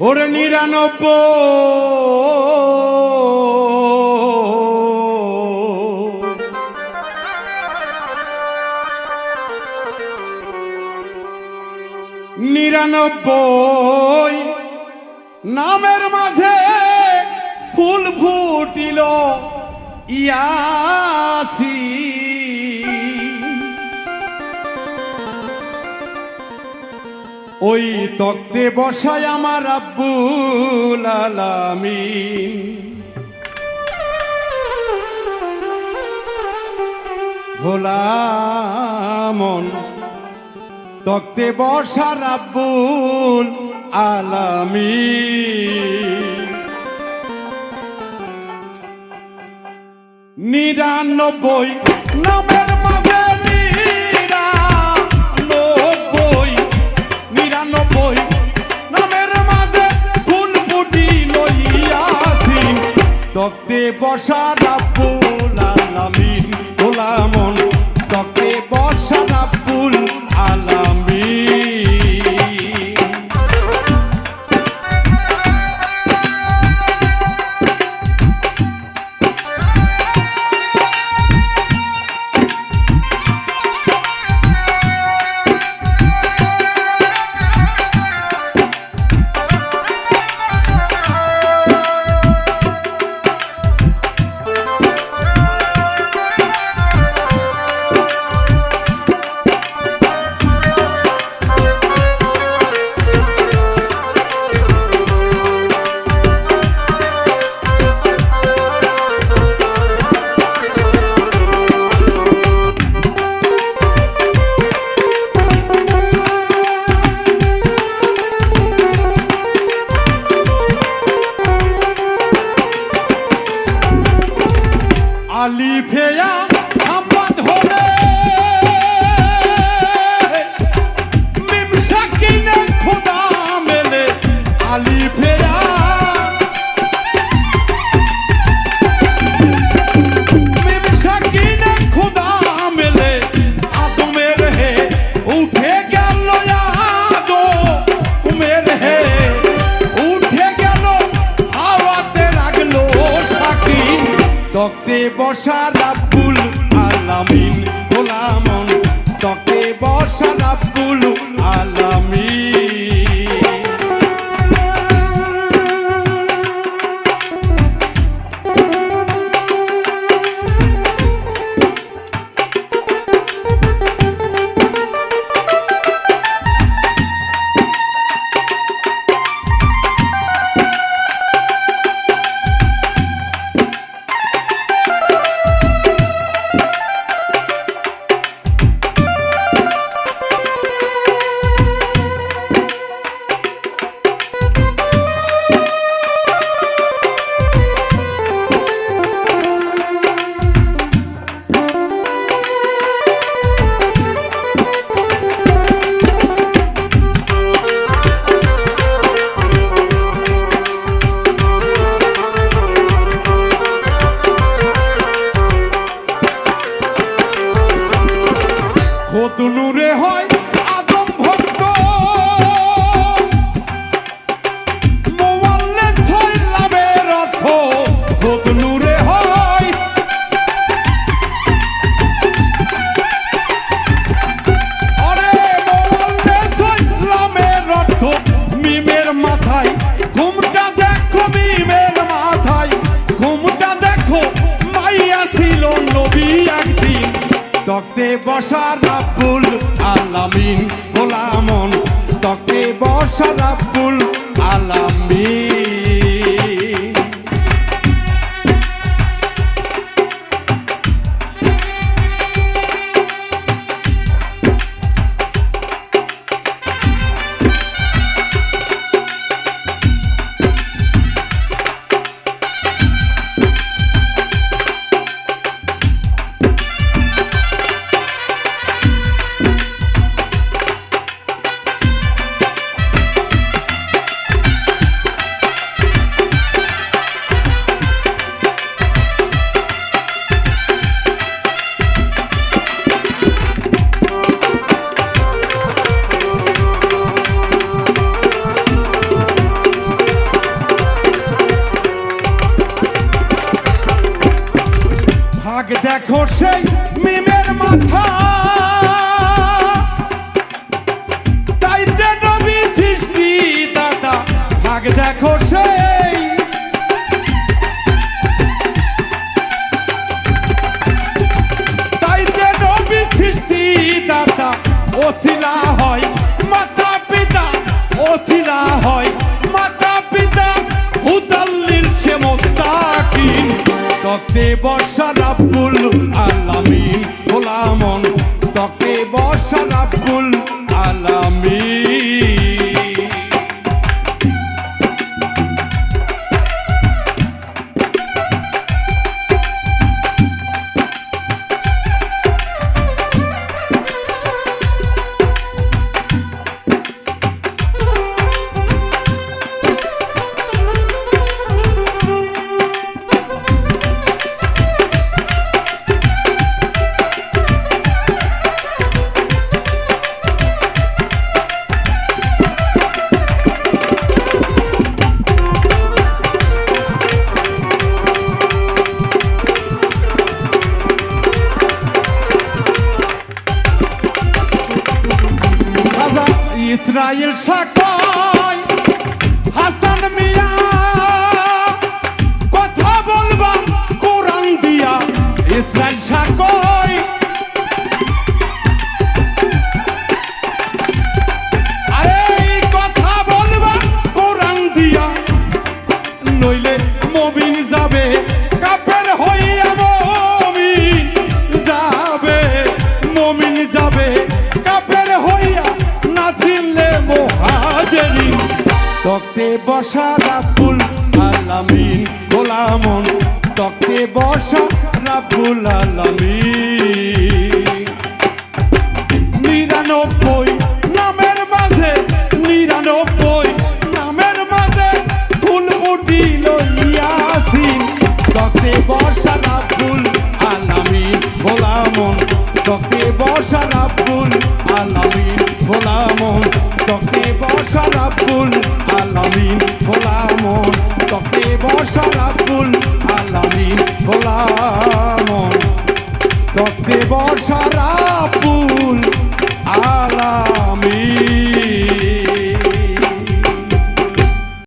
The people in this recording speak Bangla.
ওরে নিরানব্বই। নিরানব্বই। নামের মাঝে ফুল ফুটিল ইয়াসি ওই তক্তে বসায় আমার আব্বুল আলামিন। ভোলামন তক্তে বসা রাব্বুল আলামি নিরানব্বই নামের মাঝে তক্তে বসা রাব্বুল আলামিন গোলামন। তক্তে বসা রাব্বুল আলামিন। তক্তে বসা রাব্বুল আলামিন গোলামন। তক্তে বসা রাব্বুল কত নূরে হয়। তক্তে বসা রাব্বুল আলামিন গোলামন। তক্তে বসা রাব্বুল আলামিন। দেখো সেই মিমের মাথা। দাদা দেখো সেই। তাইতে নবী সৃষ্টি দাদা ওসিলা তক্তে বর্ষা রাব্বুল আলামিন গোলামন তকে বর্ষা রাব্বুল আলামিন। ইসরায়েল সাকায় হাসান মিয়া কথা বলবা কোরআন দিয়া ইসরায়েল সাকায় নইলে মবিন যাবে বসা রাবুল আলামিন গোলামন তকে বসা রাবুল আলামিন। বর্ষা রাব্বুল